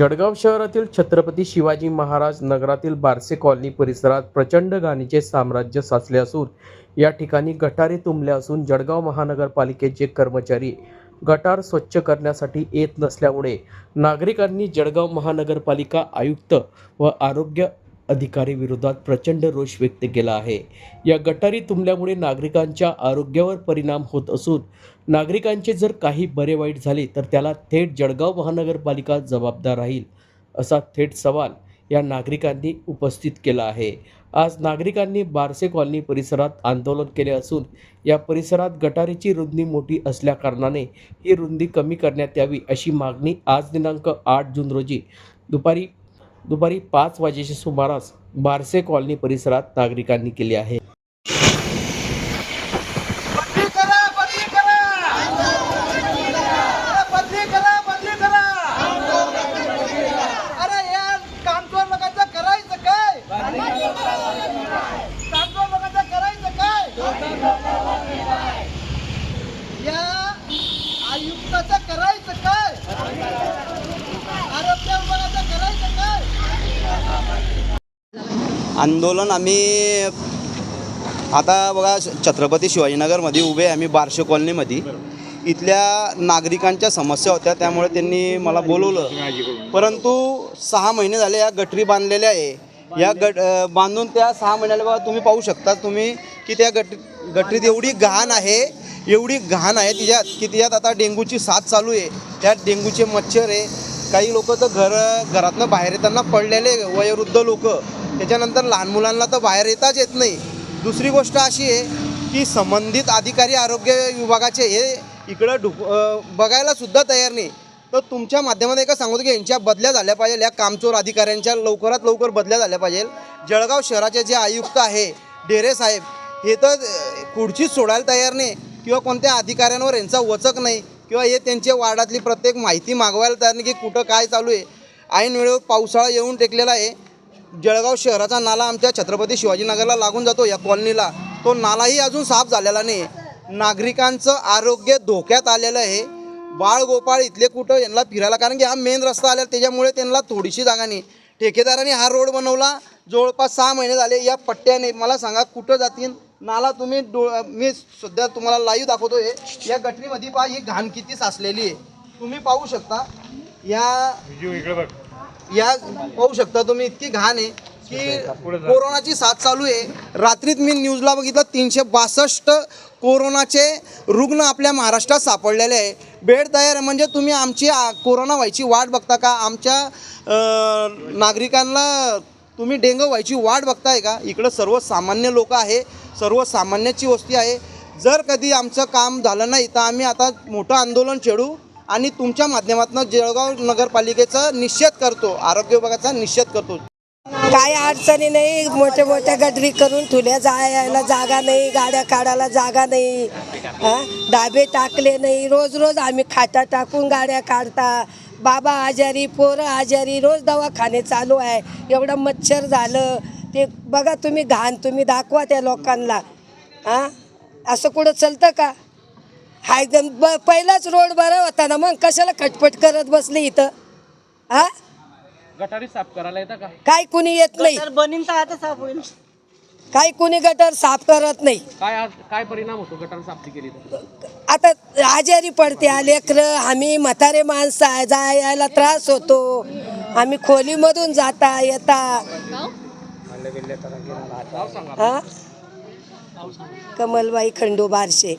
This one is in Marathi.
जळगाव शहरातील छत्रपती शिवाजी महाराज नगरातील बारसे कॉलनी परिसरात प्रचंड घाणीचे साम्राज्य साचले असून या ठिकाणी गटारे तुंबले असून जळगाव महानगरपालिकेचे कर्मचारी गटार स्वच्छ करण्यासाठी येत नसल्यामुळे नागरिकांनी जळगाव महानगरपालिका आयुक्त व आरोग्य अधिकारी विरोधात प्रचंड रोष व्यक्त केला आहे. या गटारी तुंबल्यामुळे नागरिकांच्या आरोग्यावर परिणाम होत असून नागरिकांचे जर काही बरे वाईट झाले तर त्याला थेट जळगाव महानगरपालिका जबाबदार राहील असा थेट सवाल या नागरिकांनी उपस्थित केला आहे. आज नागरिकांनी बारसे कॉलनी परिसरात आंदोलन केले असून या परिसरात गटारीची रुंदी मोठी असल्याकारणाने ही रुंदी कमी करण्यात यावी अशी मागणी आज दिनांक आठ जून रोजी दुपारी दुपारी पाच वाजेच्या सुमारास बारसे कॉलनी परिसरात नागरिकांनी केली आहे. आंदोलन आम्ही आता बघा छत्रपती शिवाजीनगरमध्ये उभे आहे आम्ही बारशे कॉलनीमध्ये. इथल्या नागरिकांच्या समस्या होत्या त्यामुळे त्यांनी मला बोलवलं. परंतु सहा महिने झाले या गटरी बांधलेल्या आहे. या गट बांधून त्या सहा महिन्याला बघा तुम्ही पाहू शकता तुम्ही की त्या गट गटरीत एवढी घाण आहे एवढी घाण आहे तिच्यात की तिच्यात आता डेंग्यूची साथ चालू आहे. त्यात डेंग्यूचे मच्छर आहे. काही लोक तर घर घरातनं बाहेर येताना पडलेले वयोवृद्ध लोक. त्याच्यानंतर लहान मुलांना तर बाहेर येताच येत नाही. दुसरी गोष्ट अशी आहे की संबंधित अधिकारी आरोग्य विभागाचे हे इकडं डुक बघायलासुद्धा बघायला सुद्धा तयार नाही. तर तुमच्या माध्यमात एका सांगतो की यांच्या बदल्या झाल्या पाहिजे या कामचोर अधिकाऱ्यांच्या लवकरात लवकर बदल्या झाल्या पाहिजे जळगाव शहराचे जे आयुक्त आहे डेरे साहेब हे तर अ, खुर्चीच सोडायला तयार नाही किंवा कोणत्या अधिकाऱ्यांवर यांचा वचक नाही किंवा हे त्यांच्या वार्डातली प्रत्येक माहिती मागवायला तयार नाही की कुठं काय चालू आहे. ऐन वेळेवर पावसाळा येऊन टेकलेला आहे. जळगाव शहराचा नाला आमच्या छत्रपती शिवाजीनगरला लागून जातो या कॉलनीला. तो नालाही अजून साफ झालेला नाही. नागरिकांचं आरोग्य धोक्यात आलेलं आहे. बाळ गोपाळ इथले कुठं यांना फिरायला कारण की हा मेन रस्ता आला त्याच्यामुळे त्यांना थोडीशी जागा नाही. ठेकेदाराने हा रोड बनवला. जवळपास सहा महिने झाले या पट्ट्याने. मला सांगा कुठं जातील? नाला तुम्ही डो मी सध्या तुम्हाला लाईव्ह आहे या गटरीमध्ये पहा ही घाण किती साचलेली आहे. तुम्ही पाहू शकता. या या पाहू शकता तुम्ही इतकी घाण आहे की कोरोनाची साथ चालू आहे. रात्रीत मी न्यूजला बघितलं तीनशे बासष्ट कोरोनाचे रुग्ण आपल्या महाराष्ट्रात सापडलेले आहे. बेड तयार आहे. म्हणजे तुम्ही आमची कोरोना व्हायची वाट बघता का? आमच्या नागरिकांना तुम्ही डेंगू व्हायची वाट बघताय का? इकडं सर्वसामान्य लोक आहे सर्वसामान्याची वस्ती आहे. जर कधी आमचं काम झालं नाही तर आम्ही आता मोठं आंदोलन छेडू. आणि तुमच्या माध्यमातून जळगाव नगरपालिकेचा निषेध करतो आरोग्य विभागाचा निषेध करतो. काय अडचणी नाही मोठ्या मोठ्या गटरी करून ठुल्या जायला जागा नाही गाड्या काढायला जागा नाही हा? डाबे टाकले नाही. रोज रोज आम्ही खाटा टाकून गाड्या काढता. बाबा आजारी पोरं आजारी रोज दवाखाने चालू आहे. एवढं मच्छर झालं. ते बघा तुम्ही घाण तुम्ही दाखवा त्या लोकांना. हां? असं कुठं चलतं का? हा एकदम ब पहिलाच रोड बरा होता ना मग? कशाला खटपट करत बसले इथं? हा? गटारी साफ करायला येतं का? काय कुणी येत नाही? बनीन तर आता साफ होईल. काही कुणी गटर साफ करत नाही? काय आज काय परिणाम होतो गटार साफ केली तर? आता आजारी पडते लेकरं आम्ही म्हातारे माणसं आहे जायला त्रास होतो. आम्ही खोलीमधून जाता येता. हा? कमलबाई खंडू बारशे.